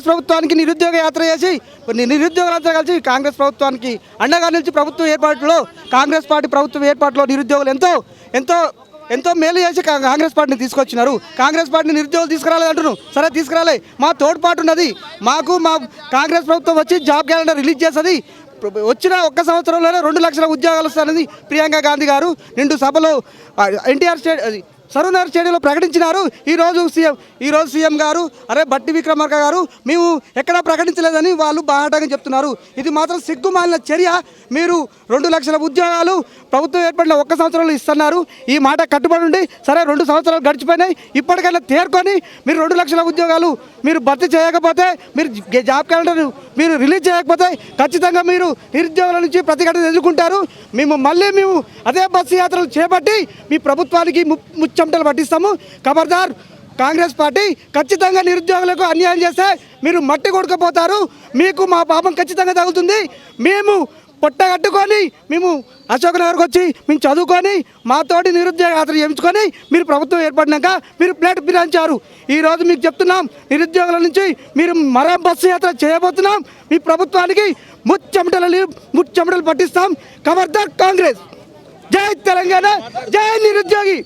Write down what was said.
కాంగ్రెస్ ప్రభుత్వానికి నిరుద్యోగ యాత్ర చేసి నిరుద్యోగులంతా కలిసి కాంగ్రెస్ ప్రభుత్వానికి అండగా నిలిచి ప్రభుత్వ ఏర్పాటులో కాంగ్రెస్ పార్టీ ప్రభుత్వ ఏర్పాటులో నిరుద్యోగులు ఎంతో ఎంతో ఎంతో మేలు చేసి కాంగ్రెస్ పార్టీని తీసుకొచ్చినారు. కాంగ్రెస్ పార్టీని నిరుద్యోగులు తీసుకురాలేదు అంటున్నారు. సరే తీసుకురాలే. మా తోడ్పాటు ఉన్నది. మాకు మా కాంగ్రెస్ ప్రభుత్వం వచ్చి జాబ్ క్యాలెండర్ రిలీజ్ చేస్తుంది. వచ్చిన ఒక్క సంవత్సరంలోనే రెండు లక్షల ఉద్యోగాలు వస్తానని ప్రియాంక గాంధీ గారు నిండు సభలో ఎన్టీఆర్ స్టేట్ అది సరూనగర్ స్టేడియంలో ప్రకటించినారు. ఈరోజు సీఎం ఈరోజు సీఎం గారు అరే బట్టి విక్రమార్క గారు మేము ఎక్కడా ప్రకటించలేదని వాళ్ళు బాహాటంగా చెప్తున్నారు. ఇది మాత్రం సిగ్గుమాలిన చర్య. మీరు రెండు లక్షల ఉద్యోగాలు ప్రభుత్వం ఏర్పడిన ఒక్క సంవత్సరంలో ఇస్తున్నారు. ఈ మాట కట్టుబడి ఉండి సరే రెండు సంవత్సరాలు గడిచిపోయినాయి ఇప్పటికైనా తేరుకొని మీరు రెండు లక్షల ఉద్యోగాలు మీరు భర్తీ చేయకపోతే మీరు జాబ్ క్యాలెండర్ మీరు రిలీజ్ చేయకపోతే ఖచ్చితంగా మీరు నిరుద్యోగుల నుంచి ప్రతిఘటన ఎదుర్కొంటారు. మేము మళ్ళీ మేము అదే బస్సు యాత్రలు చేపట్టి మీ ప్రభుత్వానికి ము- పట్టిస్తాము. ఖబర్దార్ కాంగ్రెస్ పార్టీ ఖచ్చితంగా నిరుద్యోగులకు అన్యాయం చేస్తే మీరు మట్టి కొడుకపోతారు. మీకు మా పాపం ఖచ్చితంగా తగులుతుంది. మేము పొట్ట కట్టుకొని మేము అశోక్ నగర్కి వచ్చి మేము చదువుకొని మాతోటి నిరుద్యోగ యాత్ర చేయించుకొని మీరు ప్రభుత్వం ఏర్పడినాక మీరు ప్లేట్ బిరాంచారు ఈరోజు మీకు చెప్తున్నాం నిరుద్యోగుల నుంచి మీరు మరో బస్సు యాత్ర చేయబోతున్నాం. మీ ప్రభుత్వానికి ముచ్చెమటలు ముచ్చెమటలు పట్టిస్తాం. ఖబర్దార్ కాంగ్రెస్. జై తెలంగాణ జై నిరుద్యోగి.